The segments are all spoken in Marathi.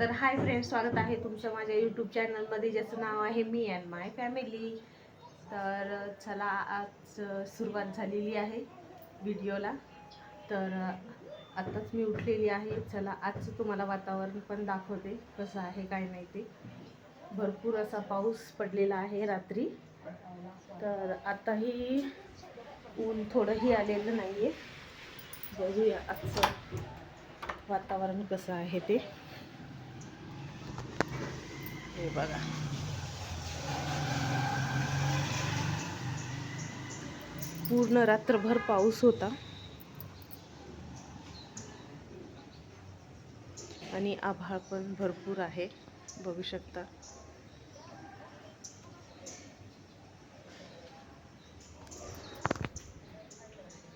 तर हाय फ्रेंड स्वागत आहे तुमच्या माझ्या यूट्यूब चॅनलमध्ये ज्याचं नाव आहे मी अँड माय फॅमिली तर चला आज सुरुवात झालेली आहे व्हिडिओला तर आत्ताच मी उठलेली आहे. चला आजचं तुम्हाला वातावरण पण दाखवते कसं आहे काय नाही ते. भरपूर असा पाऊस पडलेला आहे रात्री. तर आताही ऊन थोडंही आलेलं नाही आहे बघूया आजचं वातावरण कसं आहे ते. हे बघा. पूर्ण रात्रभर पाऊस होता. आणि आभाळ पण भरपूर आहे बघू शकता.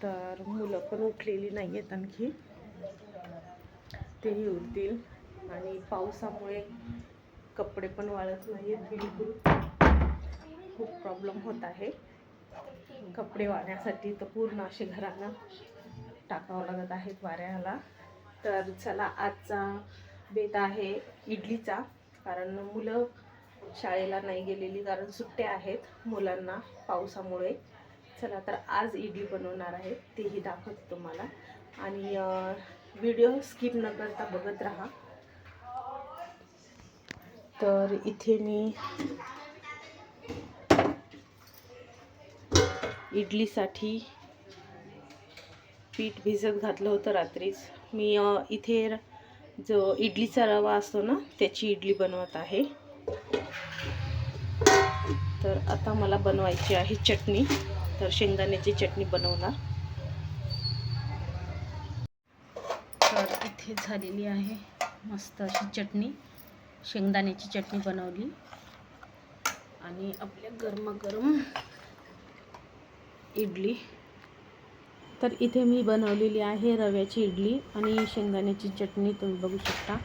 तर मुलं पण उठलेली नाही आहेत आणखी. तेही उठतील आणि पावसामुळे कपडे पण वाळत नाही आहेत बिलकुल. खूप प्रॉब्लेम होत आहे. कपडे वाळण्यासाठी तर पूर्ण असे घरांना टाकावं लागत आहेत वाऱ्याला. तर चला आजचा बेत आहे इडलीचा कारण मुलं शाळेला नाही गेलेली कारण सुट्ट्या आहेत मुलांना पावसामुळे. चला तर आज इडली बनवणार आहे तेही दाखवते तुम्हाला. आणि व्हिडिओ स्किप न करता बघत राहा. तर इथे मी इडलीसाठी पीठ भिजत घातलं होतं रात्रीच. मी इथे जो इडलीचा रवा असतो ना त्याची इडली बनवत आहे. तर आता मला बनवायची आहे चटणी. तर शेंगदाण्याची चटणी बनवणार. तर इथे झालेली आहे मस्त अशी चटणी. शेंगदाण्याची चटणी बनवली. आणि आपल्या गरमागरम इडली. तर इथे मी बनवलेली आहे रव्याची इडली आणि शेंगदाण्याची चटणी तुम्ही बघू शकता.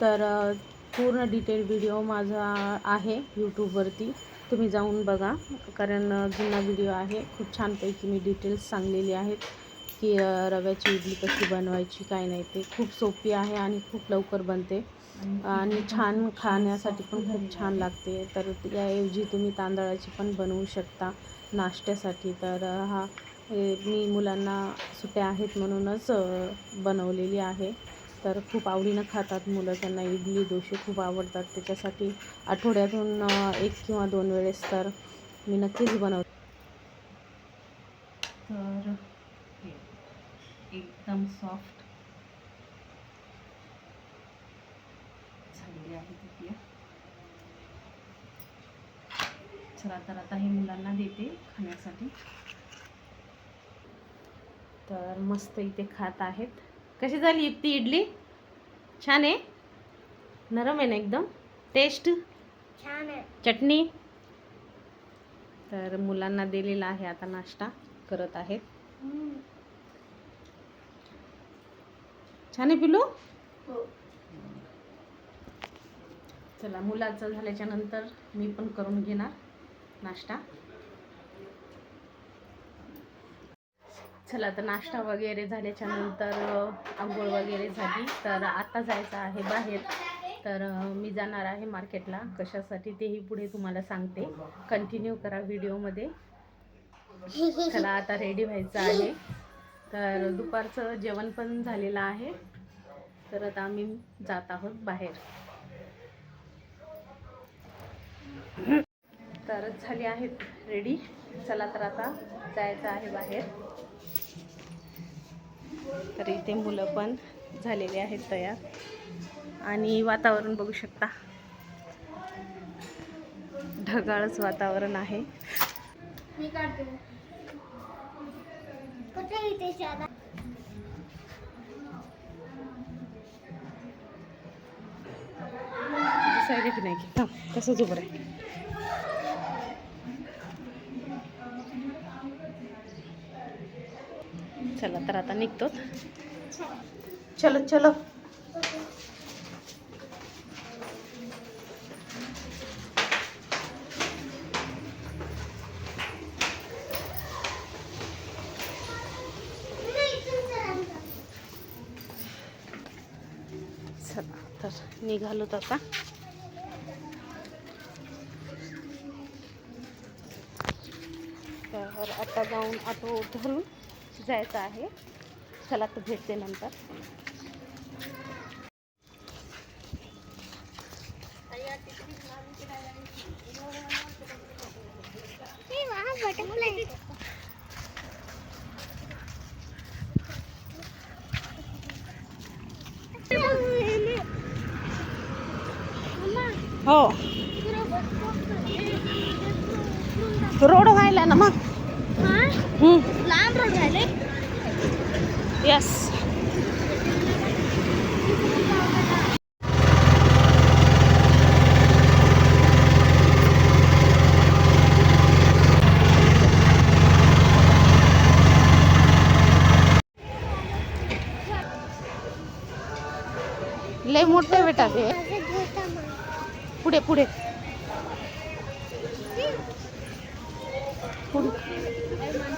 तर पूर्ण डिटेल व्हिडिओ माझा आहे यूट्यूबवरती तुम्ही जाऊन बघा कारण जुना व्हिडिओ आहे. खूप छानपैकी मी डिटेल्स सांगलेली आहेत की रव्याची इडली कशी बनवायची काय नाही ते. खूप सोपी आहे आणि खूप लवकर बनते. आणि छान खाण्यासाठी पण खूप छान लागते. तर याऐवजी तुम्ही तांदळाची पण बनवू शकता नाश्त्यासाठी. तर हा हे मी मुलांना सुट्या आहेत म्हणूनच बनवलेली आहे. तर खूप आवडीनं खातात मुलं. त्यांना इडली दोशे खूप आवडतात. त्याच्यासाठी आठवड्यातून एक किंवा दोन वेळेस तर मी नक्कीच बनवते. तर एकदम सॉफ्ट झालेली आहे ती चला तर आता हे मुलांना देते खाण्यासाठी. तर मस्त इथे खात आहेत. कशी झाली युक्ती इडली? छान आहे? नरम आहे ना एकदम? टेस्ट छान आहे. चटणी? तर मुलांना दिलेला आहे आता नाश्ता करत आहेत. छान आहे पिलू हो. चला मुलाचं झाल्याच्यानंतर मी पण करून घेणार नाश्ता. चला तर नाश्ता वगैरे झाल्याच्यानंतर आंघोळ वगैरे झाली. तर आता जायचं आहे बाहेर. तर मी जाणार आहे मार्केटला. कशासाठी तेही पुढे तुम्हाला सांगते. कंटिन्यू करा व्हिडिओमध्ये. चला आता रेडी व्हायचं आहे. तर दुपारचं जेवण पण झालेलं आहे. तर आता आम्ही जात आहोत बाहेर. तर झाली आहेत रेडी चला तर आता जायचं आहे बाहेर. तर इथे मुलं पण झालेले आहेत तयार. आणि वातावरण बघू शकता. ढगाळच वातावरण आहे. मी काढते. की नाही की. थांब तसंच उभं आहे चला तर आता निघतो. चलो चलो. चला तर निघालोत आता. तर आता जाऊन ऑटो धरून जायचं चला तर भेटते नंतर. हो. रोड लांब रोड राहिले यस लय मोठे बेटा ते. पुढे पुढे. पुढे.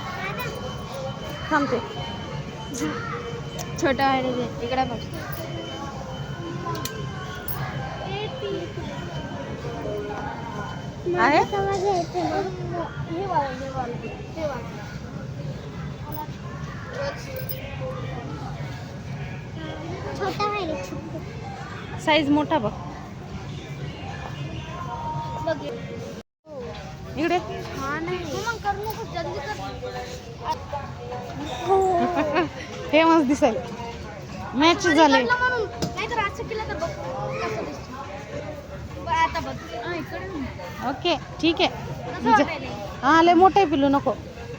थांबते. छोटा आहे ते. इकडे बघ. आहे? छोटा आहे रे छोटा. साईज मोठा बघ. बघ. इकडे. छान आहे. मग करू नको जल्दी हे बघ. हा, इकडे नाही. ओके ठीक आहे? हा लय मोठे पिलू नको.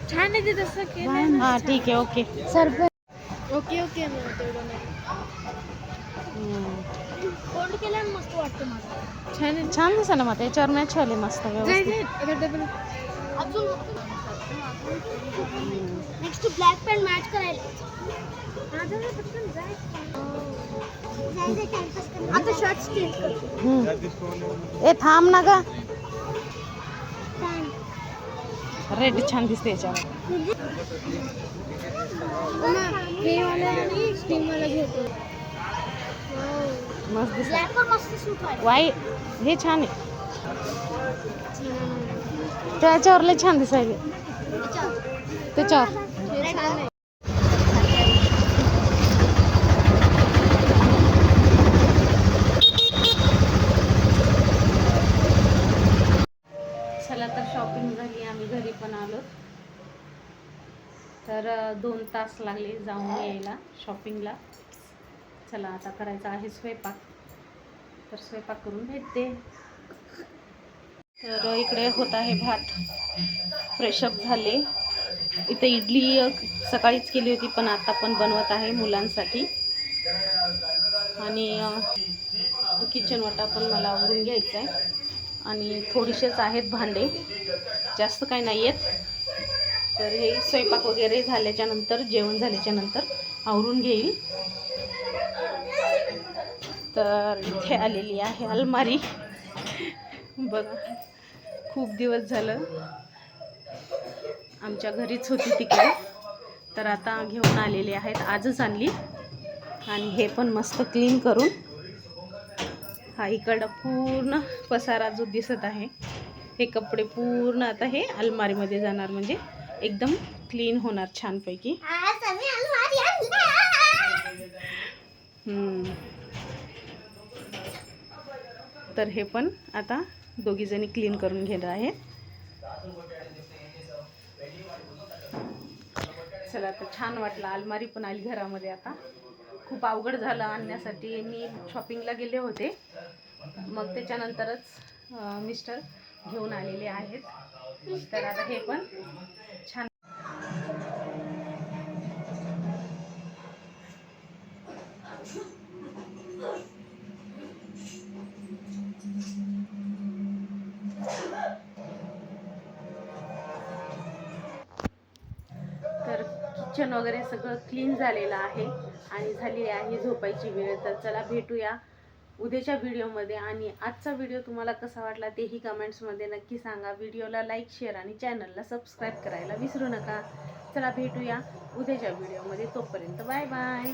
छान आहे ते तसं केलं हा ठीक आहे ओके सर ओके ओके मस्त वाटतं मला. छान छान दिसा ना मग त्याच्यावर मॅच झाली मस्त व्यवस्थित. अजून नेक्स्ट ब्लॅक पॅन्ट मॅच करायला. आता शर्ट चेंज कर. हम्म. ए थांब ना ग. रेड छान दिसते याच्यावर. हे वाला आणि स्टीम वाला घेतो. मस्त दिसत. ब्लॅक वर मस्त सूट आहे वाई हे छान आहे. त्याच्यावर लय छान दिसायले. ते चार. चला तर शॉपिंग झाली आम्ही घरी पण आलो. तर दोन तास लागले जाऊन यायला शॉपिंगला चला आता करायचा आहे स्वयंपाक. तर स्वयंपाक करून भेटते. तर इकडे होत आहे भात. फ्रेशअप झाले. इथं इडली सकाळीच केली होती पण आता पण बनवत आहे मुलांसाठी. आणि किचन वाटा पण मला आवरून घ्यायचा आहे आणि थोडीसेच आहेत भांडे. जास्त काही नाही आहेत तर हे स्वयंपाक वगैरे झाल्याच्यानंतर जेवण झाल्याच्यानंतर आवरून घेईल. तर इथे आलेली आहे अलमारी. बघा खूप दिवस झालं. आमच्या घरीच होती तिकडे तर आता घेऊन आलेली आहेत आजच आणली. आणि हे पण मस्त क्लीन करून. हा इकडं पूर्ण पसारा जो दिसत आहे हे कपडे पूर्ण आता हे अलमारीमध्ये जाणार. म्हणजे एकदम क्लीन होणार छानपैकी. तर हे पण आता दोघीजणी क्लीन करून घेणार आहेत चला तर छान वाटलं. अलमारी पण आली घरामध्ये आता. खूप अवघड झालं आणण्यासाठी. मी शॉपिंगला गेले होते. मग त्याच्यानंतरच मिस्टर घेऊन आलेले आहेत. तर आता हे पण किचन वगैरे सगळं क्लीन झालेलं आहे आणि झाली आहे झोपायची वेळ. तर चला भेटूया उद्याच्या व्हिडिओमध्ये आणि आजचा व्हिडिओ तुम्हाला कसा वाटला तेही कमेंट्समध्ये नक्की सांगा. व्हिडिओला लाईक शेअर आणि चॅनलला सबस्क्राईब करायला विसरू नका. चला भेटूया उद्याच्या व्हिडिओमध्ये तोपर्यंत बाय बाय